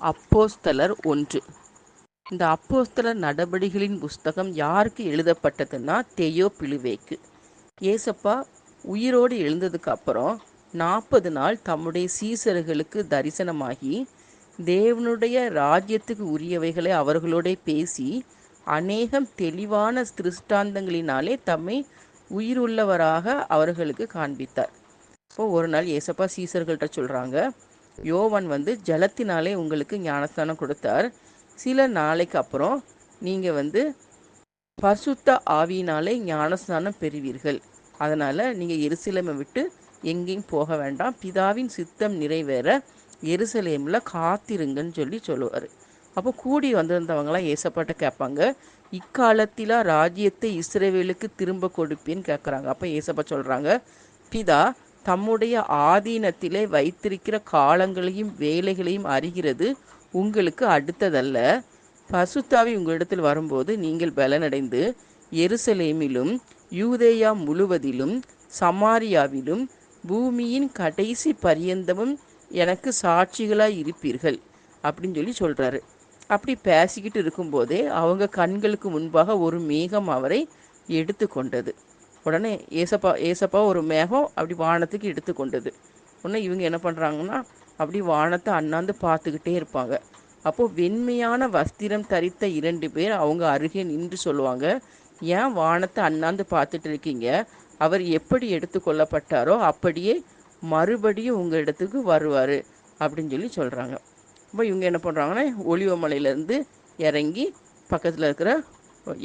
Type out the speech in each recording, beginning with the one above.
அப்போஸ்தலர் ஒன்று. இந்த அப்போஸ்தலர் நடபடிகளின் புஸ்தகம் யாருக்கு எழுதப்பட்டதுன்னா தெயோ பிழுவேக்கு ஏசப்பா உயிரோடு எழுந்ததுக்கு அப்புறம் நாற்பது நாள் தம்முடைய சீசர்களுக்கு தரிசனமாகி தேவனுடைய ராஜ்யத்துக்கு உரியவைகளை அவர்களோட பேசி அநேகம் தெளிவான திருஷ்டாந்தங்களினாலே தம்மை உயிருள்ளவராக அவர்களுக்கு காண்பித்தார். இப்போ ஒரு நாள் ஏசப்பா சீசர்கள்ட்ட சொல்கிறாங்க யோவன் வந்து ஜலத்தினாலே உங்களுக்கு ஞானஸ்தானம் கொடுத்தார். சில நாளைக்கு அப்புறம் நீங்கள் வந்து பசுத்த ஆவியினாலே ஞானஸ்தானம் பெறுவீர்கள். அதனால் நீங்கள் எருசலேமை விட்டு எங்கேயும் போக வேண்டாம். பிதாவின் சித்தம் நிறைவேற எருசலேமில் காத்திருங்கன்னு சொல்லி சொல்லுவார். அப்போ கூடி வந்திருந்தவங்களாம் ஏசப்பாட்ட கேட்பாங்க இக்காலத்தில் ராஜ்யத்தை இஸ்ரேவேலுக்கு திரும்ப கொடுப்பேன்னு கேட்குறாங்க. அப்போ ஏசப்பா சொல்கிறாங்க பிதா தம்முடைய ஆதீனத்திலே வைத்திருக்கிற காலங்களையும் வேலைகளையும் அறிகிறது. உங்களுக்கு அடுத்ததல்ல. பசுத்தாவி உங்களிடத்தில் வரும்போது நீங்கள் பலனடைந்து எருசலேமிலும் யூதேயா முழுவதிலும் சமாரியாவிலும் பூமியின் கடைசி பரியந்தமும் எனக்கு சாட்சிகளாக இருப்பீர்கள் அப்படின்னு சொல்லி சொல்கிறாரு அப்படி பேசிக்கிட்டு இருக்கும்போதே அவங்க கண்களுக்கு முன்பாக ஒரு மேகம் அவரை எடுத்து கொண்டது உடனே ஏசப்பா ஏசப்பா ஒரு மேகம் அப்படி வானத்துக்கு எடுத்து கொண்டது. உடனே இவங்க என்ன பண்ணுறாங்கன்னா அப்படி வானத்தை அண்ணாந்து பார்த்துக்கிட்டே இருப்பாங்க. அப்போது வெண்மையான வஸ்திரம் தரித்த இரண்டு பேர் அவங்க அருகே நின்று சொல்லுவாங்க ஏன் வானத்தை அண்ணாந்து பார்த்துட்டு இருக்கீங்க? அவர் எப்படி எடுத்து கொள்ளப்பட்டாரோ அப்படியே மறுபடியும் உங்கள் இடத்துக்கு வருவார் அப்படின்னு சொல்லி சொல்கிறாங்க அப்போ இவங்க என்ன பண்ணுறாங்கன்னா ஒளிவமலையிலேருந்து இறங்கி பக்கத்தில் இருக்கிற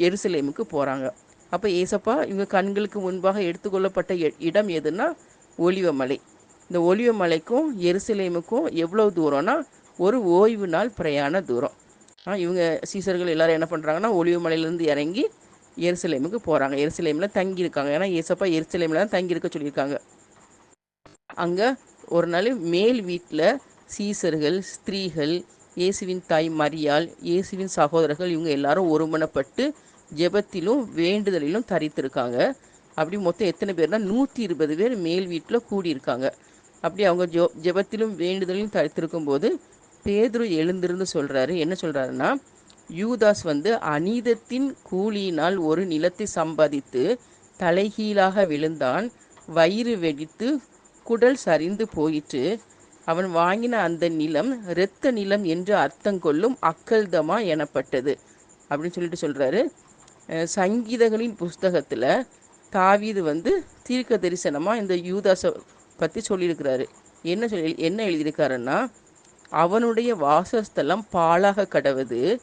எருசலேமுக்கு போகிறாங்க அப்போ ஏசப்பா இவங்க கண்களுக்கு முன்பாக எடுத்துக்கொள்ளப்பட்ட இடம் எதுனா ஒலிவமலை இந்த ஒலிவமலைக்கும் எருசலேமுக்கும் எவ்வளோ தூரம்னா ஒரு ஓய்வு நாள் பிரயாண தூரம். இவங்க சீசர்கள் எல்லாரும் என்ன பண்ணுறாங்கன்னா ஒலிவமலையிலேருந்து இறங்கி எருசலேமுக்கு போகிறாங்க எருசலேமில் தங்கியிருக்காங்க. ஏன்னா ஏசப்பா எருசலேமில் தான் தங்கியிருக்க சொல்லியிருக்காங்க. அங்கே ஒரு நாள் மேல் வீட்டில் சீசர்கள் ஸ்திரீகள் இயேசுவின் தாய் மரியாள் இயேசுவின் சகோதரர்கள் இவங்க எல்லாரும் ஒருமனப்பட்டு ஜெபத்திலும் வேண்டுதலிலும் தரித்திருக்காங்க. அப்படி மொத்தம் எத்தனை பேர்னா நூற்றி இருபது பேர் மேல் வீட்டில் கூடியிருக்காங்க. அப்படி அவங்க ஜோ ஜெபத்திலும் வேண்டுதலையும் தரித்திருக்கும் போது பேதுரு எழுந்திருந்து சொல்கிறாரு என்ன சொல்கிறாருன்னா யூதாஸ் வந்து அநீதத்தின் கூலியினால் ஒரு நிலத்தை சம்பாதித்து தலைகீழாக விழுந்தான். வயிறு வெடித்து குடல் சரிந்து போயிற்று. அவன் வாங்கின அந்த நிலம் இரத்த நிலம் என்று அர்த்தம் கொள்ளும் அக்கல்தமா எனப்பட்டது. அப்படின்னு சொல்லிட்டு சொல்கிறாரு சங்கீதங்களின் புஸ்தகத்தில் தாவீது வந்து தீர்க்க தரிசனமாக இந்த யூதாஸை பற்றி சொல்லியிருக்கிறாரு. என்ன சொல்லி என்ன எழுதியிருக்காருன்னா அவனுடைய வாசஸ்தலம் பாலாக கடவுது.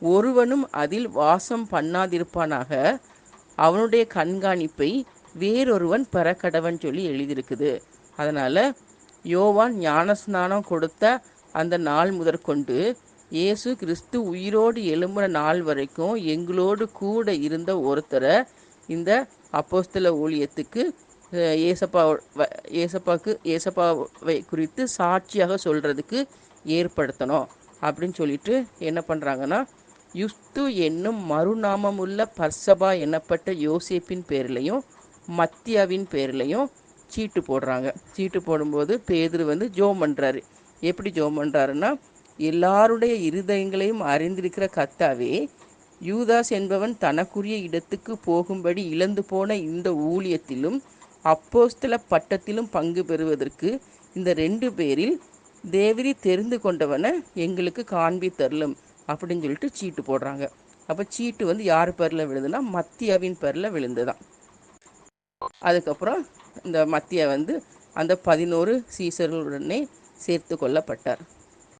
ஒருவனும் அதில் வாசம் பண்ணாதிருப்பானாக. அவனுடைய கண்காணிப்பை வேறொருவன் பெற கடவன் சொல்லி எழுதியிருக்குது. அதனால் யோவான் ஞானஸ்நானம் கொடுத்த அந்த நாள் முதற்கொண்டு இயேசு கிறிஸ்து உயிரோடு எழும்புன நாள் வரைக்கும் எங்களோடு கூட இருந்த ஒருத்தரை இந்த அப்போஸ்தல ஊழியத்துக்கு ஏசப்பா ஏசப்பாவுக்கு ஏசப்பாவை குறித்து சாட்சியாக சொல்கிறதுக்கு ஏற்படுத்தணும் அப்படின்னு சொல்லிட்டு என்ன பண்ணுறாங்கன்னா யுஸ்து என்னும் மறுநாமமுள்ள பர்சபா எனப்பட்ட யோசேப்பின் பேர்லையும் மத்தியாவின் பேர்லையும் சீட்டு போடுறாங்க. சீட்டு போடும்போது பேதர் வந்து ஜோம் பண்ணுறாரு எப்படி ஜோம் பண்ணுறாருன்னா எல்லாருடைய இருதயங்களையும் அறிந்திருக்கிற கத்தாவே யூதாஸ் என்பவன் தனக்குரிய இடத்துக்கு போகும்படி இழந்து போன இந்த ஊழியத்திலும் அப்போஸ்தல பட்டத்திலும் பங்கு பெறுவதற்கு இந்த ரெண்டு பேரில் தேவரி தெரிந்து கொண்டவனை எங்களுக்கு காண்பி தரலும் அப்படின்னு சொல்லிட்டு சீட்டு போடுறாங்க. அப்போ சீட்டு வந்து யார் பேரில் விழுதுன்னா மத்தியாவின் பேரில் விழுந்துதான். அதுக்கப்புறம் இந்த மத்தியா வந்து அந்த பதினோரு சீசர்களுடனே சேர்த்து கொள்ளப்பட்டார்.